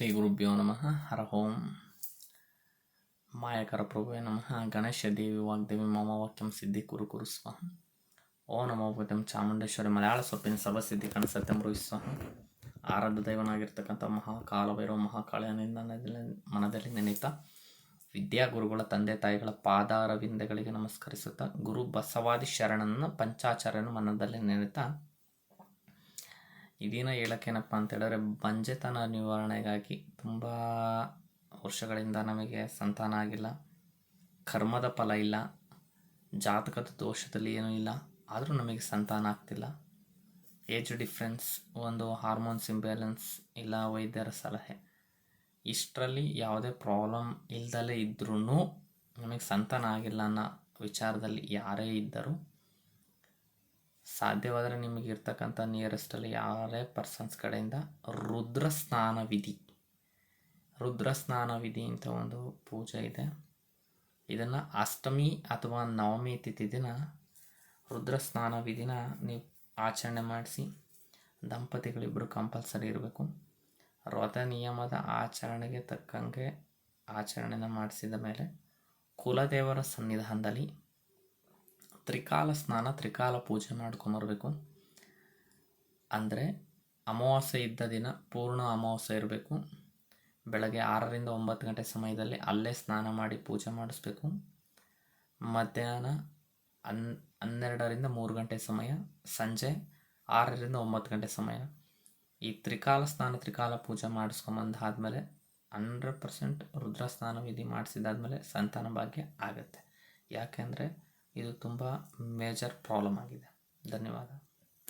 ಶ್ರೀ ಗುರುಭ್ಯೋ ನಮಃ. ಹರ ಓಂ. ಮಾಯಕರ ಪ್ರಭುವೇ ನಮಃ. ಗಣೇಶ ದೇವಿ ವಾಗ್ದೇವಿ ಮಮ ವಾಕ್ಯಂ ಸಿದ್ಧಿ ಕುರು ಕುರು ಸ್ವಾಹ. ಓ ನಮೋ ಚಾಮುಂಡೇಶ್ವರಿ ಮಲಯಾಳ ಸೊಪ್ಪಿನ ಸಭಸಿದ್ಧಿ ಕಣ ಸತ್ಯಂ ರುಹಿ ಸ್ವಾಹ. ಆರಾಧ್ಯ ದೈವನಾಗಿರ್ತಕ್ಕಂಥ ಮಹಾಕಾಲಭೈರವ ಮಹಾಕಾಳಿಯನಿಂದ ಮನದಲ್ಲಿ ನೆನೆಯುತ್ತಾ ವಿದ್ಯಾಗುರುಗಳ ತಂದೆ ತಾಯಿಗಳ ಪಾದಾರವಿಂದಗಳಿಗೆ ನಮಸ್ಕರಿಸುತ್ತಾ ಗುರು ಬಸವಾದಿ ಶರಣನ ಪಂಚಾಚಾರ್ಯನ ಮನದಲ್ಲಿ ನೆನೆಯುತ್ತಾ ಈ ದಿನ ಹೇಳೋಕ್ಕೇನಪ್ಪ ಅಂತ ಹೇಳಿದ್ರೆ ಬಂಜೆತನ ನಿವಾರಣೆಗಾಗಿ ತುಂಬ ವರ್ಷಗಳಿಂದ ನಮಗೆ ಸಂತಾನ ಆಗಿಲ್ಲ. ಕರ್ಮದ ಫಲ ಇಲ್ಲ. ಜಾತಕದ ದೋಷದಲ್ಲಿ ಏನೂ ಇಲ್ಲ. ಆದರೂ ನಮಗೆ ಸಂತಾನ ಆಗ್ತಿಲ್ಲ. ಏಜ್ ಡಿಫ್ರೆನ್ಸ್, ಒಂದು ಹಾರ್ಮೋನ್ಸ್ ಇಂಬ್ಯಾಲೆನ್ಸ್ ಇಲ್ಲ ವೈದ್ಯರ ಸಲಹೆ. ಇಷ್ಟರಲ್ಲಿ ಯಾವುದೇ ಪ್ರಾಬ್ಲಮ್ ಇಲ್ದಲೇ ಇದ್ರೂ ನಮಗೆ ಸಂತಾನ ಆಗಿಲ್ಲ ಅನ್ನೋ ವಿಚಾರದಲ್ಲಿ ಯಾರೇ ಇದ್ದರೂ ಸಾಧ್ಯವಾದರೆ ನಿಮಗೆ ಇರ್ತಕ್ಕಂಥ ನಿಯರೆಸ್ಟಲ್ಲಿ ಯಾರೇ ಪರ್ಸನ್ಸ್ ಕಡೆಯಿಂದ ರುದ್ರ ಸ್ನಾನ ವಿಧಿ ರುದ್ರ ಸ್ನಾನ ವಿಧಿ ಅಂತ ಒಂದು ಪೂಜೆ ಇದೆ. ಇದನ್ನು ಅಷ್ಟಮಿ ಅಥವಾ ನವಮಿ ತಿಥಿ ದಿನ ರುದ್ರ ಸ್ನಾನ ವಿಧಿನ ನೀವು ಆಚರಣೆ ಮಾಡಿಸಿ ದಂಪತಿಗಳಿಬ್ಬರು ಕಂಪಲ್ಸರಿ ಇರಬೇಕು. ವ್ರತ ನಿಯಮದ ಆಚರಣೆಗೆ ತಕ್ಕಂಗೆ ಆಚರಣೆನ ಮಾಡಿಸಿದ ಮೇಲೆ ಕುಲದೇವರ ಸನ್ನಿಧಾನದಲ್ಲಿ ತ್ರಿಕಾಲ ಸ್ನಾನ, ತ್ರಿಕಾಲ ಪೂಜೆ ಮಾಡ್ಕೊಂಬರ್ಬೇಕು ಅಂದರೆ ಅಮಾವಾಸ್ಯೆ ಇದ್ದ ದಿನ ಪೂರ್ಣ ಅಮಾವಾಸ್ಯೆ ಇರಬೇಕು. ಬೆಳಗ್ಗೆ ಆರರಿಂದ ಒಂಬತ್ತು ಗಂಟೆ ಸಮಯದಲ್ಲಿ ಅಲ್ಲೇ ಸ್ನಾನ ಮಾಡಿ ಪೂಜೆ ಮಾಡಿಸ್ಬೇಕು. ಮಧ್ಯಾಹ್ನ ಹನ್, ಹನ್ನೆರಡರಿಂದ ಮೂರು ಗಂಟೆ ಸಮಯ, ಸಂಜೆ ಆರರಿಂದ ಒಂಬತ್ತು ಗಂಟೆ ಸಮಯ. ಈ ತ್ರಿಕಾಲ ಸ್ನಾನ, ತ್ರಿಕಾಲ ಪೂಜೆ ಮಾಡಿಸ್ಕೊಂಬಂದಾದ್ಮೇಲೆ ಹಂಡ್ರೆಡ್ ಪರ್ಸೆಂಟ್ ರುದ್ರ ಸ್ನಾನ ವಿಧಿ ಮಾಡಿಸಿದಾದ್ಮೇಲೆ ಸಂತಾನ ಭಾಗ್ಯ ಆಗುತ್ತೆ. ಯಾಕೆಂದರೆ ಇದು ತುಂಬ ಮೇಜರ್ ಪ್ರಾಬ್ಲಮ್ ಆಗಿದೆ. ಧನ್ಯವಾದ.